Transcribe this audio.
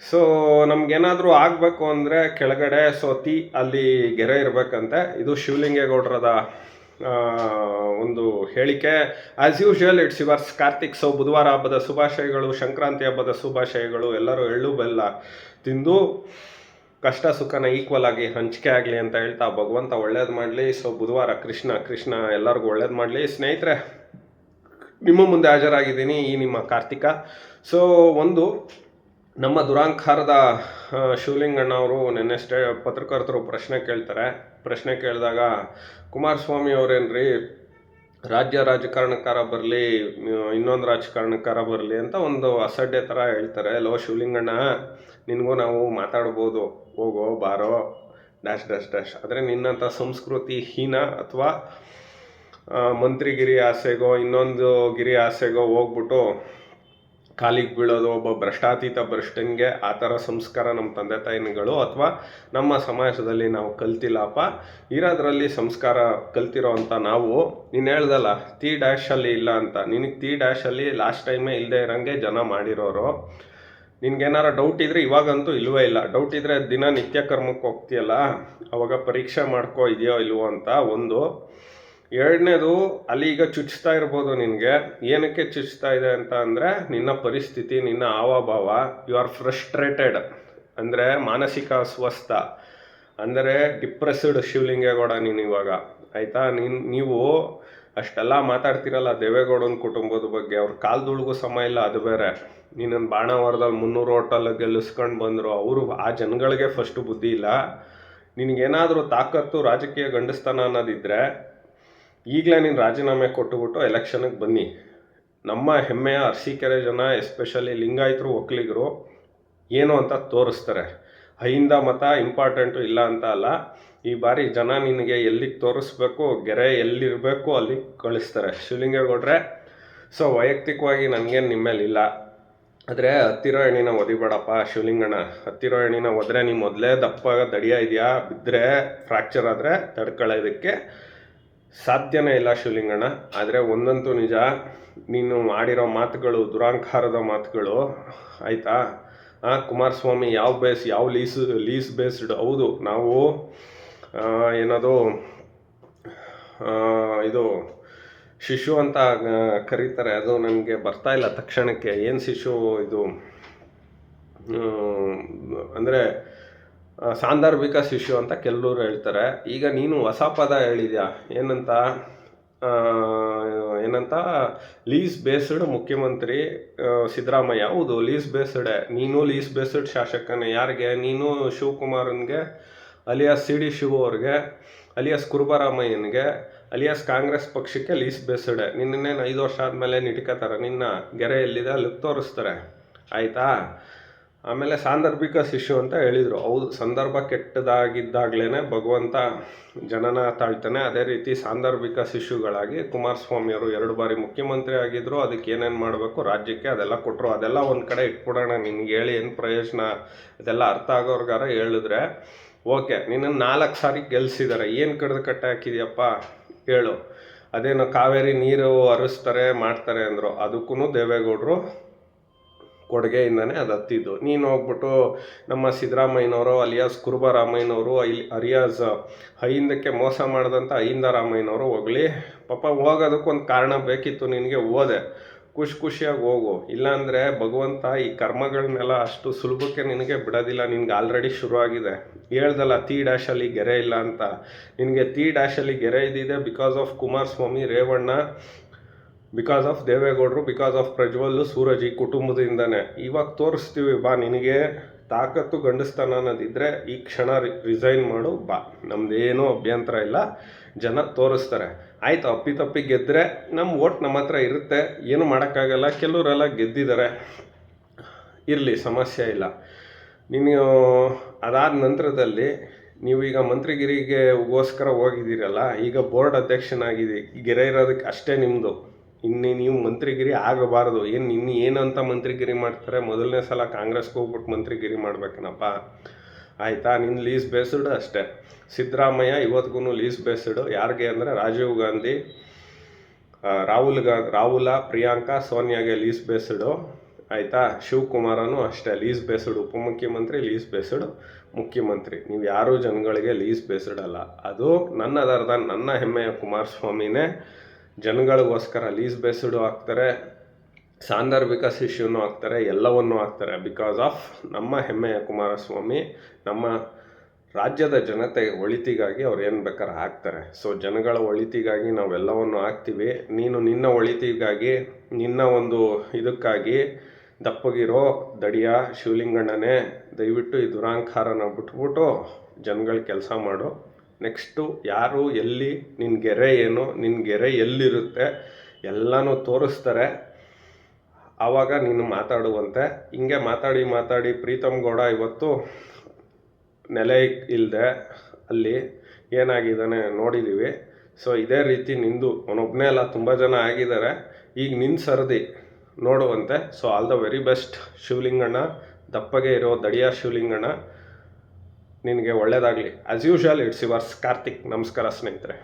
So ನಮಗೇನಾದರೂ ಆಗಬೇಕು ಅಂದರೆ ಕೆಳಗಡೆ ಸೋತಿ, ಅಲ್ಲಿ ಗೆರೆ ಇರಬೇಕಂತೆ. ಇದು ಶಿವಲಿಂಗೇಗೌಡರದ ಒಂದು ಹೇಳಿಕೆ. As usual it's yours Karthik so ಬುಧವಾರ ಹಬ್ಬದ ಶುಭಾಶಯಗಳು, ಸಂಕ್ರಾಂತಿ ಹಬ್ಬದ ಶುಭಾಶಯಗಳು. ಎಲ್ಲರೂ ಎಳ್ಳು ಬೆಲ್ಲ ತಿಂದು ಕಷ್ಟ ಸುಖನ ಈಕ್ವಲ್ ಆಗಿ ಹಂಚಿಕೆ ಆಗಲಿ ಅಂತ ಹೇಳ್ತಾ ಭಗವಂತ ಒಳ್ಳೇದು ಮಾಡಲಿ. ಸೊ ಬುಧವಾರ ಕೃಷ್ಣ ಕೃಷ್ಣ ಎಲ್ಲರಿಗೂ ಒಳ್ಳೇದು ಮಾಡಲಿ. ಸ್ನೇಹಿತರೆ, ನಿಮ್ಮ ಮುಂದೆ ಹಾಜರಾಗಿದ್ದೀನಿ ಈ ನಿಮ್ಮ ಕಾರ್ತಿಕ. ಸೊ ಒಂದು ನಮ್ಮ ದುರಾಂಕಾರದ ಶಿವಲಿಂಗಣ್ಣವರು ನೆನ್ನೆಷ್ಟೇ ಪತ್ರಕರ್ತರು ಪ್ರಶ್ನೆ ಕೇಳ್ತಾರೆ. ಪ್ರಶ್ನೆ ಕೇಳಿದಾಗ, ಕುಮಾರಸ್ವಾಮಿ ಅವರೇನ್ರಿ? ರಾಜ್ಯ ರಾಜಕಾರಣಕಾರ ಬರಲಿ ಇನ್ನೊಂದು ರಾಜಕಾರಣಕಾರ ಬರಲಿ ಅಂತ ಒಂದು ಅಸಡ್ಡೆ ಥರ ಹೇಳ್ತಾರೆ. ಲೋ, ಶಿವಲಿಂಗಣ್ಣ, ನಿನಗೂ ನಾವು ಮಾತಾಡ್ಬೋದು. ಹೋಗೋ, ಬಾರೋ, ಡ್ಯಾಶ್ ಡ್ಯಾಶ್ ಡ್ಯಾಶ್. ಆದರೆ ನಿನ್ನಂಥ ಸಂಸ್ಕೃತಿ ಹೀನ ಅಥವಾ ಮಂತ್ರಿಗಿರಿ ಆಸೆಗೋ, ಇನ್ನೊಂದು ಗಿರಿ ಆಸೆಗೋ ಹೋಗ್ಬಿಟ್ಟು ಕಾಲಿಗೆ ಬೀಳೋದು, ಒಬ್ಬ ಭ್ರಷ್ಟಾತೀತ ಭ್ರಷ್ಟಂಗೆ ಆ ಥರ ಸಂಸ್ಕಾರ ನಮ್ಮ ತಂದೆ ತಾಯಿಗಳು ಅಥವಾ ನಮ್ಮ ಸಮಾಜದಲ್ಲಿ ನಾವು ಕಲ್ತಿಲ್ಲಪ್ಪ ಇರೋದ್ರಲ್ಲಿ ಸಂಸ್ಕಾರ ಕಲ್ತಿರೋ ಅಂತ ನಾವು ನೀನು ಹೇಳ್ದಲ್ಲ, ತಿ ಡ್ಯಾಶಲ್ಲಿ ಇಲ್ಲ ಅಂತ. ನಿನಗೆ ತಿ ಡ್ಯಾಶಲ್ಲಿ ಲಾಸ್ಟ್ ಟೈಮೇ ಇಲ್ಲದೆ ಇರೋಂಗೆ ಜನ ಮಾಡಿರೋರು. ನಿನ್ಗೇನಾರ ಡೌಟ್ ಇದ್ದರೆ ಇವಾಗಂತೂ ಇಲ್ವೇ ಇಲ್ಲ. ಡೌಟ್ ಇದ್ದರೆ ದಿನ ನಿತ್ಯ ಕರ್ಮಕ್ಕೆ ಹೋಗ್ತೀಯಲ್ಲ, ಅವಾಗ ಪರೀಕ್ಷೆ ಮಾಡ್ಕೋ ಇದೆಯೋ ಇಲ್ವೋ ಅಂತ ಒಂದು ಎರಡನೇದು, ಅಲ್ಲಿ ಈಗ ಚುಚ್ತಾ ಇರ್ಬೋದು ನಿನಗೆ. ಏನಕ್ಕೆ ಚುಚ್ತಾ ಇದೆ ಅಂತ ಅಂದರೆ, ನಿನ್ನ ಪರಿಸ್ಥಿತಿ, ನಿನ್ನ ಹಾವಭಾವ ಯು ಆರ್ ಫ್ರಸ್ಟ್ರೇಟೆಡ್ ಅಂದರೆ ಮಾನಸಿಕ ಅಸ್ವಸ್ಥ. ಅಂದರೆ ಡಿಪ್ರೆಸ್ಡ್ ಶಿವಲಿಂಗೇಗೌಡ ನೀನು ಇವಾಗ. ಆಯಿತಾ? ನೀನು, ನೀವು ಅಷ್ಟೆಲ್ಲ ಮಾತಾಡ್ತಿರಲ್ಲ ದೇವೇಗೌಡನ ಕುಟುಂಬದ ಬಗ್ಗೆ. ಅವ್ರ ಕಾಲ್ದುಳ್ಗೂ ಸಮ ಇಲ್ಲ, ಅದು ಬೇರೆ. ನೀನನ್ನು ಬಾಣವಾರದಲ್ಲಿ ಮುನ್ನೂರು ಹೋಟೆಲ್ ಗೆಲ್ಲಿಸ್ಕೊಂಡು ಬಂದರು. ಅವರು ಆ ಜನಗಳಿಗೆ ಫಸ್ಟು ಬುದ್ಧಿ ಇಲ್ಲ. ನಿನಗೇನಾದರೂ ತಾಕತ್ತು ರಾಜಕೀಯ ಗಂಡಸ್ತನ ಅನ್ನೋದಿದ್ದರೆ ಈಗಲೇ ನೀನು ರಾಜೀನಾಮೆ ಕೊಟ್ಟುಬಿಟ್ಟು ಎಲೆಕ್ಷನ್ಗೆ ಬನ್ನಿ. ನಮ್ಮ ಹೆಮ್ಮೆಯ ಅರಸೀಕೆರೆ ಜನ ಎಸ್ಪೆಷಲಿ ಲಿಂಗಾಯತರು ಒಕ್ಕಲಿಗರು, ಏನು ಅಂತ ತೋರಿಸ್ತಾರೆ. ಅಹಿಂದ ಮತ ಇಂಪಾರ್ಟೆಂಟು ಇಲ್ಲ ಅಂತ ಅಲ್ಲ. ಈ ಬಾರಿ ಜನ ನಿನಗೆ ಎಲ್ಲಿಗೆ ತೋರಿಸ್ಬೇಕು, ಗೆರೆ ಎಲ್ಲಿರಬೇಕು ಅಲ್ಲಿ ಕಳಿಸ್ತಾರೆ. ಶಿವಲಿಂಗೇಗೌಡ್ರೆ, ಸೊ ವೈಯಕ್ತಿಕವಾಗಿ ನನಗೇನು ನಿಮ್ಮ ಇಲ್ಲ. ಆದರೆ ಹತ್ತಿರೋ ಎಣ್ಣಿನ ಒದಿಬೇಡಪ್ಪ ಶಿವಲಿಂಗಣ್ಣ. ಹತ್ತಿರೋ ಎಣ್ಣಿನ ಒದ್ರೆ ನೀ ಮೊದಲೇ ದಪ್ಪ ದಡಿಯ ಇದೆಯಾ? ಬಿದ್ದರೆ ಫ್ರ್ಯಾಕ್ಚರ್ ಆದರೆ ತಡ್ಕೊಳ್ಳೋದಕ್ಕೆ ಸಾಧ್ಯನೇ ಇಲ್ಲ ಶಿವಲಿಂಗಣ್ಣ. ಆದರೆ ಒಂದಂತೂ ನಿಜ, ನೀನು ಮಾಡಿರೋ ಮಾತುಗಳು, ದುರಾಂಕಾರದ ಮಾತುಗಳು, ಆಯಿತಾ? ಕುಮಾರಸ್ವಾಮಿ ಯಾವ ಬೇಸ್, ಯಾವ ಲೀಸ್ ಲೀಸ್ ಬೇಸ್ಡ್? ಹೌದು, ನಾವು ಏನದು ಇದು ಶಿಶು ಅಂತ ಕರೀತಾರೆ. ಅದು ನನಗೆ ಬರ್ತಾ ಇಲ್ಲ ತಕ್ಷಣಕ್ಕೆ. ಏನು ಶಿಶು ಇದು? ಅಂದರೆ ಸಾಂದರ್ಭಿಕ ಶಿಶು ಅಂತ ಕೆಲವರು ಹೇಳ್ತಾರೆ. ಈಗ ನೀನು ಹೊಸ ಪದ ಹೇಳಿದ್ಯಾ? ಏನಂತ? ಏನಂತ? ಲೀಸ್ ಬೇಸ್ಡ್ ಮುಖ್ಯಮಂತ್ರಿ ಸಿದ್ದರಾಮಯ್ಯ. ಹೌದು, ಲೀಸ್ ಬೇಸ್ಡೆ. ನೀನು ಲೀಸ್ ಬೇಸ್ಡ್ ಶಾಸಕನೇ. ಯಾರಿಗೆ? ನೀನು ಶಿವಕುಮಾರನ್ಗೆ, ಅಲಿಯಾಸ್ ಸಿ ಡಿ ಶಿವ ಅವ್ರಿಗೆ, ಅಲಿಯಾಸ್ ಕುರುಬರಾಮಯ್ಯನಿಗೆ, ಅಲಿಯಾಸ್ ಕಾಂಗ್ರೆಸ್ ಪಕ್ಷಕ್ಕೆ ಲೀಸ್ ಬೇಸ್ಡೆ. ನಿನ್ನೇನು ಐದು ವರ್ಷ ಆದಮೇಲೆ ನಿಟ್ಕೋತಾರೆ? ನಿನ್ನ ಗೆರೆ ಎಲ್ಲಿದೆ? ಅಲ್ಲಿಗೆ ತೋರಿಸ್ತಾರೆ. ಆಯಿತಾ? ಆಮೇಲೆ ಸಾಂದರ್ಭಿಕ ಶಿಶು ಅಂತ ಹೇಳಿದರು. ಹೌದು, ಸಂದರ್ಭ ಕೆಟ್ಟದಾಗಿದ್ದಾಗಲೇ ಭಗವಂತ ಜನನ ತಾಳ್ತಾನೆ. ಅದೇ ರೀತಿ ಸಾಂದರ್ಭಿಕ ಶಿಶುಗಳಾಗಿ ಕುಮಾರಸ್ವಾಮಿಯವರು ಎರಡು ಬಾರಿ ಮುಖ್ಯಮಂತ್ರಿ ಆಗಿದ್ದರು ಅದಕ್ಕೆ ಏನೇನು ಮಾಡಬೇಕು? ರಾಜ್ಯಕ್ಕೆ ಅದೆಲ್ಲ ಕೊಟ್ಟರು ಅದೆಲ್ಲ ಒಂದು ಕಡೆ ಇಟ್ಬಿಡೋಣ, ನಿನಗೆ ಹೇಳಿ ಏನು ಪ್ರಯೋಜನ? ಅದೆಲ್ಲ ಅರ್ಥ ಆಗೋರ್ಗಾರ ಹೇಳಿದ್ರೆ, ಓಕೆ ನಿನ್ನನ್ನು ನಾಲ್ಕು ಸಾರಿ ಗೆಲ್ಸಿದ್ದಾರೆ ಏನು ಕಡ್ದು ಕಟ್ಟೆ ಹಾಕಿದ್ಯಪ್ಪ? ಹೇಳು. ಅದೇನೋ ಕಾವೇರಿ ನೀರು ಹರಿಸ್ತಾರೆ ಮಾಡ್ತಾರೆ ಅಂದರು. ಅದಕ್ಕೂ ದೇವೇಗೌಡರು ಕೊಡುಗೆಯಿಂದನೇ ಅದು ಹತ್ತಿದ್ದು. ನೀನು ಹೋಗ್ಬಿಟ್ಟು ನಮ್ಮ ಸಿದ್ದರಾಮಯ್ಯನವರು, ಅಲಿಯಾಸ್ ಕುರುಬರಾಮಯ್ಯನವರು ಇಲ್ಲಿ ಅರಿಯಾಸ್ ಅಹಿಂದಕ್ಕೆ ಮೋಸ ಮಾಡಿದಂಥ ಅಹಿಂದ ರಾಮಯ್ಯನವರು ಹೋಗಲಿ. ಪಾಪ ಹೋಗೋದಕ್ಕೊಂದು ಕಾರಣ ಬೇಕಿತ್ತು ನಿನಗೆ ಓದೆ ಖುಷಿ ಖುಷಿಯಾಗಿ ಹೋಗು. ಇಲ್ಲಾಂದರೆ ಭಗವಂತ ಈ ಕರ್ಮಗಳನ್ನೆಲ್ಲ ಅಷ್ಟು ಸುಲಭಕ್ಕೆ ನಿನಗೆ ಬಿಡೋದಿಲ್ಲ. ನಿನಗೆ ಆಲ್ರೆಡಿ ಶುರುವಾಗಿದೆ. ಹೇಳ್ದಲ್ಲ ತಿ ಡ್ಯಾಶಲ್ಲಿ ಗೆರೆ ಇಲ್ಲ ಅಂತ. ನಿನಗೆ ತಿ ಡ್ಯಾಶಲ್ಲಿ ಗೆರೆ ಇದ್ದಿದೆ because of Kumaraswamy, Revanna because of ದೇವೇಗೌಡರು ಬಿಕಾಸ್ ಆಫ್ ಪ್ರಜ್ವಲ್ ಸೂರಜ್ ಈ ಕುಟುಂಬದಿಂದನೇ. ಇವಾಗ ತೋರಿಸ್ತೀವಿ, ಬಾ, ನಿನಗೆ ತಾಕತ್ತು ಗಂಡಸ್ತನ ಅನ್ನೋದಿದ್ರೆ ಈ ಕ್ಷಣ ರಿಸೈನ್ ಮಾಡು, ಬಾ. ನಮ್ದೇನೂ ಅಭ್ಯಂತರ ಇಲ್ಲ. ಜನ ತೋರಿಸ್ತಾರೆ. ಆಯ್ತು ಅಪ್ಪಿತಪ್ಪಿ ಗೆದ್ದರೆ ನಮ್ಮ ಓಟ್ ನಮ್ಮ ಹತ್ರ ಇರುತ್ತೆ. ಏನು ಮಾಡೋಕ್ಕಾಗಲ್ಲ. ಕೆಲವರೆಲ್ಲ ಗೆದ್ದಿದ್ದಾರೆ. ಇರಲಿ, ಸಮಸ್ಯೆ ಇಲ್ಲ. ನೀನು, ಅದಾದ ನಂತರದಲ್ಲಿ ನೀವೀಗ ಮಂತ್ರಿಗಿರಿಗೆ ಗೋಸ್ಕರ ಹೋಗಿದ್ದೀರಲ್ಲ, ಈಗ ಬೋರ್ಡ್ ಅಧ್ಯಕ್ಷನಾಗಿದ್ದೀರಿ ಗೆರೆ ಇರೋದಕ್ಕೆ ಅಷ್ಟೇ ನಿಮ್ಮದು ಇನ್ನು ನೀವು ಮಂತ್ರಿಗಿರಿ ಆಗಬಾರ್ದು. ಏನು ಇನ್ನು ಏನಂತ ಮಂತ್ರಿಗಿರಿ ಮಾಡ್ತಾರೆ? ಮೊದಲನೇ ಸಲ ಕಾಂಗ್ರೆಸ್ಗೆ ಹೋಗ್ಬಿಟ್ಟು ಮಂತ್ರಿಗಿರಿ ಮಾಡ್ಬೇಕನಪ್ಪ? ಆಯಿತಾ? ನಿನ್ನ ಲೀಸ್ ಬೇಸ್ಡು ಅಷ್ಟೇ. ಸಿದ್ದರಾಮಯ್ಯ ಇವತ್ತಿಗೂ ಲೀಸ್ ಬೇಸ್ಡು. ಯಾರಿಗೆ ಅಂದರೆ ರಾಜೀವ್ ಗಾಂಧಿ ರಾಹುಲ್ ಗಾ, ರಾಹುಲ, ಪ್ರಿಯಾಂಕಾ, ಸೋನಿಯಾಗೆ ಲೀಸ್ ಬೇಸ್ಡು. ಆಯಿತಾ? ಶಿವಕುಮಾರನು ಅಷ್ಟೇ. Lease based. ಉಪಮುಖ್ಯಮಂತ್ರಿ ಲೀಸ್ ಬೇಸ್ಡ್. ಮುಖ್ಯಮಂತ್ರಿ. ನೀವು ಯಾರೂ ಜನಗಳಿಗೆ ಲೀಸ್ ಬೇಸ್ಡ್ ಅಲ್ಲ. ಅದು ನನ್ನದರ್ಧ ನನ್ನ ಹೆಮ್ಮೆಯ ಕುಮಾರಸ್ವಾಮಿನೇ. ಜನಗಳಿಗೋಸ್ಕರ ಲೀಸ್ ಬೇಸ್ಡು ಹಾಕ್ತಾರೆ, ಸಾಂದರ್ಭಿಕ ಶಿಷ್ಯನೂ ಹಾಕ್ತಾರೆ, ಎಲ್ಲವನ್ನೂ ಹಾಕ್ತಾರೆ. ಬಿಕಾಸ್ ಆಫ್ ನಮ್ಮ ಹೆಮ್ಮೆಯ ಕುಮಾರಸ್ವಾಮಿ, ನಮ್ಮ ರಾಜ್ಯದ ಜನತೆ ಒಳಿತಿಗಾಗಿ ಅವ್ರು ಏನು ಬೇಕಾದ್ರೆ ಹಾಕ್ತಾರೆ. ಸೊ ಜನಗಳ ಒಳಿತಿಗಾಗಿ ನಾವೆಲ್ಲವನ್ನು ಹಾಕ್ತೀವಿ. ನೀನು ನಿನ್ನ ಒಳಿತಿಗಾಗಿ, ನಿನ್ನ ಒಂದು ಇದಕ್ಕಾಗಿ ದಪ್ಪಗಿರೋ ದಡಿಯ ಶಿವಲಿಂಗಣ್ಣನೇ, ದಯವಿಟ್ಟು ಈ ದುರಾಂಕಾರನ ಬಿಟ್ಬಿಟ್ಟು ಜನಗಳ ಕೆಲಸ ಮಾಡು. ನೆಕ್ಸ್ಟು ಯಾರು ಎಲ್ಲಿ ನಿನ್ನ ಗೆರೆ ಏನು ನಿನ್ನ ಗೆರೆ ಎಲ್ಲಿರುತ್ತೆ, ಎಲ್ಲನೂ ತೋರಿಸ್ತಾರೆ. ಆವಾಗ ನೀನು ಮಾತಾಡುವಂತೆ. ಹಿಂಗೆ ಮಾತಾಡಿ ಮಾತಾಡಿ ಪ್ರೀತಮ್ ಗೌಡ ಇವತ್ತು ನೆಲೆ ಇಲ್ಲದೆ ಅಲ್ಲಿ ಏನಾಗಿದ್ದಾನೆ ನೋಡಿದ್ದೀವಿ ಸೊ ಇದೇ ರೀತಿ ನಿಂದು ಅವನೊಬ್ಬನೇ ಅಲ್ಲ, ತುಂಬ ಜನ ಆಗಿದ್ದಾರೆ. ಈಗ ನಿನ್ನ ಸರದಿ ನೋಡುವಂತೆ. So all the very best. Shivalinganna, ದಪ್ಪಗೆ ಇರೋ ದಡಿಯ ಶಿವಲಿಂಗಣ್ಣ. ನಿನಗೆ ಒಳ್ಳೆಯದಾಗಲಿ as usual it's yours Karthik ನಮಸ್ಕಾರ ಸ್ನೇಹಿತರೆ.